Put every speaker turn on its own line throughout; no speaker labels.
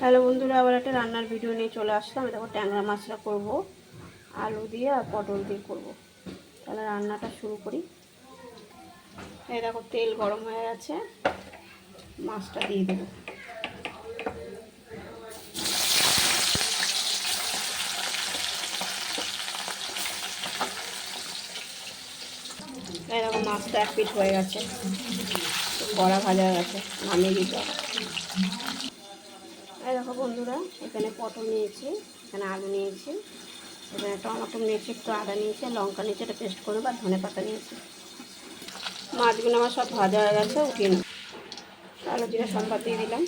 Hello বন্ধুরা, আবার একটা রান্নার ভিডিও নিয়ে চলে আসলাম। দেখো ট্যাংরা মাছটা করব, আলু দিয়ে আর পটল দিয়ে করব। তাহলে রান্নাটা শুরু করি। এই দেখো তেল গরম হয়ে গেছে, মাছটা দিয়ে দেবো। এরকম মাছটা এক পিঠ হয়ে গেছে কড়া ভাজা গেছে, নামিয়ে দিতে এই দেখো বন্ধুরা, এখানে পটল নিয়েছি, এখানে আলু নিয়েছি, এখানে টমাটো নিয়েছি, একটু আদা নিয়েছি, লঙ্কা নিয়েছি, এটা পেস্ট করে বা ধনে পাতা নিয়েছি। মাছগুলো আমার সব ভাজা হয়ে গেছে, উঠিয়ে নিই আলু জিরা, সম্বাদ দিয়ে দিলাম।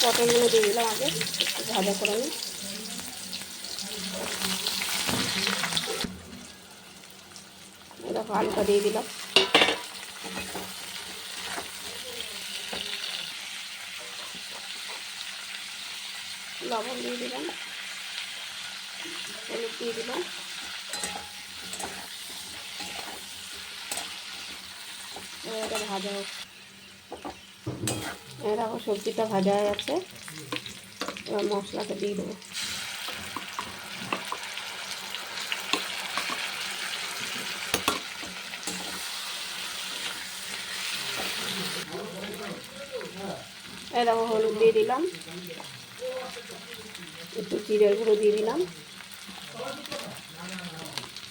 পটলগুলো দিয়ে দিলাম আগে ভাজা করে নিই। দেখো আলুটা দিয়ে দিলাম। লবণ দিয়ে দিলাম। হলুদ দিয়ে দিলাম। এটা ভাজা হোক। দেখো সবজিটা ভাজা হয়ে গেছে। এবার মশলাটা দিয়ে দেবো। এই হলুদ দিয়ে দিলাম। একটু জিরের গুঁড়ো দিয়ে দিলাম।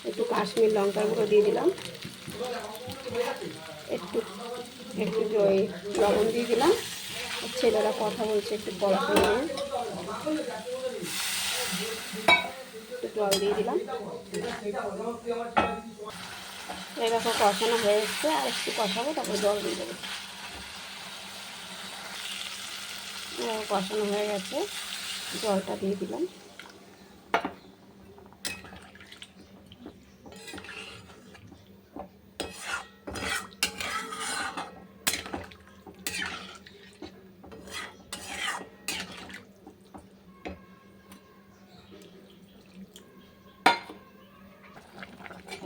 একটু কাশ্মীর লঙ্কার গুঁড়ো দিয়ে দিলাম। একটু একটু ওই লবণ দিয়ে দিলাম। ছেলেরা কথা বলছে একটু পড়াশোনা নিয়ে একটু জল দিয়ে দিলাম। দেখো কষানো হয়ে এসছে, আর একটু কষাবো, তারপর জল দিয়ে দেবো এবার কষানো হয়ে গেছে। জলটা দিয়ে দিলাম।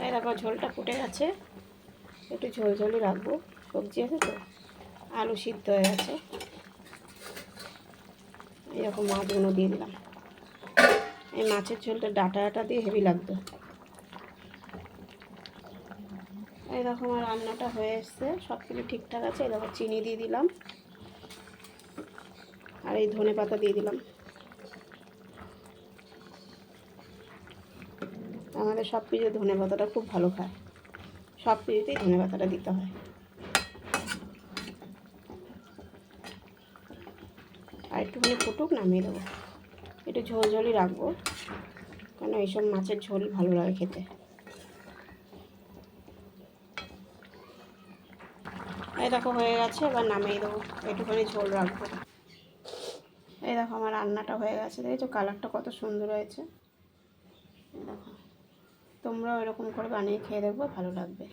এই দেখো, ঝোলটা ফুটে গেছে। একটু ঝোল ঝোলই রাখব। সবজি আছে তো? আলু সিদ্ধ হয়ে গেছে। এরকম মাছগুলো দিয়ে দিলাম। এই মাছের ঝোলটা ডাটা ডাটা দিয়ে হেভি লাগতো। দেখো আমার রান্নাটা হয়ে এসছে সব কিছু ঠিকঠাক আছে। এরকম চিনি দিয়ে দিলাম। আর এই ধনে পাতা দিয়ে দিলাম। আমাদের সব কিছু ধনে পাতাটা খুব ভালো খায়। সব কিছুতেই ধনে পাতাটা দিতে হয়। একটুখানি ফুটুক, নামিয়ে দেবো। একটু ঝোল ঝোলই রাখব, কেন এইসব মাছের ঝোল ভালো লাগে খেতে। এই দেখো হয়ে গেছে, এবার নামিয়ে দেবো, একটুখানি ঝোল রাখব। এই দেখো আমার রান্নাটা হয়ে গেছে, দেখেছ কালারটা কত সুন্দর হয়েছে। দেখো, তোমরাও এরকম করে বানিয়ে খেয়ে দেখব, ভালো লাগবে।